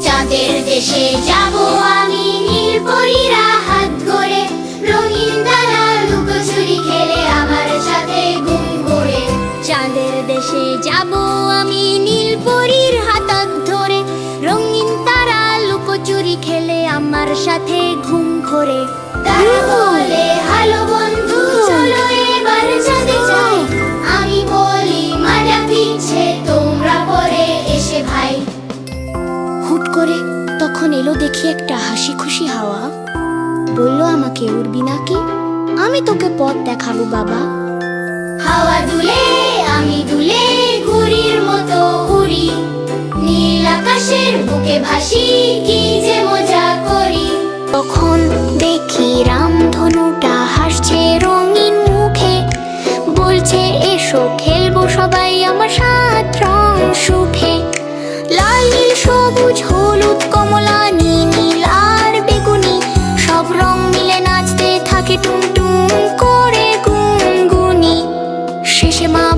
চাঁদের দেশে যাব আমি নীলপরীরা হাত ধরে। রঙিন তারা লুকোচুরি খেলে আমার সাথে ঘুম করে চাঁদের দেশে যাব আমি নীলপরীর হাত ধরে। রঙিন তারা লুকোচুরি খেলে আমার সাথে ঘুম করে তারা তখন এলো দেখি একটা হাসি খুশি হাওয়া। বলল আমাকে, উড়বি নাকি? আমি তোকে পথ দেখাবো, বাবা। হাওয়া দুলে, আমি দুলে মতো উড়ি নীল আকাশের বুকে ভাসি, কি যে মজা করি। তখন দেখি রামধনুটা হাসছে রঙিন মুখে। বলছে, এসো খেলব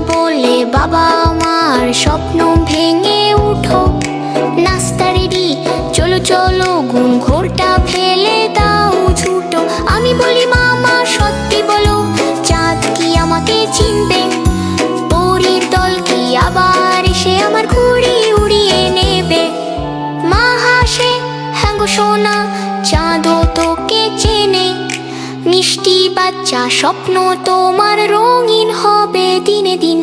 বলে, বাবা, আমার স্বপ্ন ভেঙে উঠো। নাস্তা রেডি চলো চলো গুম ঘোরটা ফেলে দাও ছুটো আমি বলি, মামা, সত্যি বলো, চাঁদ কি আমাকে চিনবে? পরীর দল কি আবার এসে আমার ঘুড়ি উড়িয়ে নেবে? মা হাসে হ্যাঁ গো সোনা, চাঁদও তোকে চেনে। মিষ্টি বাচ্চা স্বপ্ন তোমার রঙিন হবে দিনে দিনে।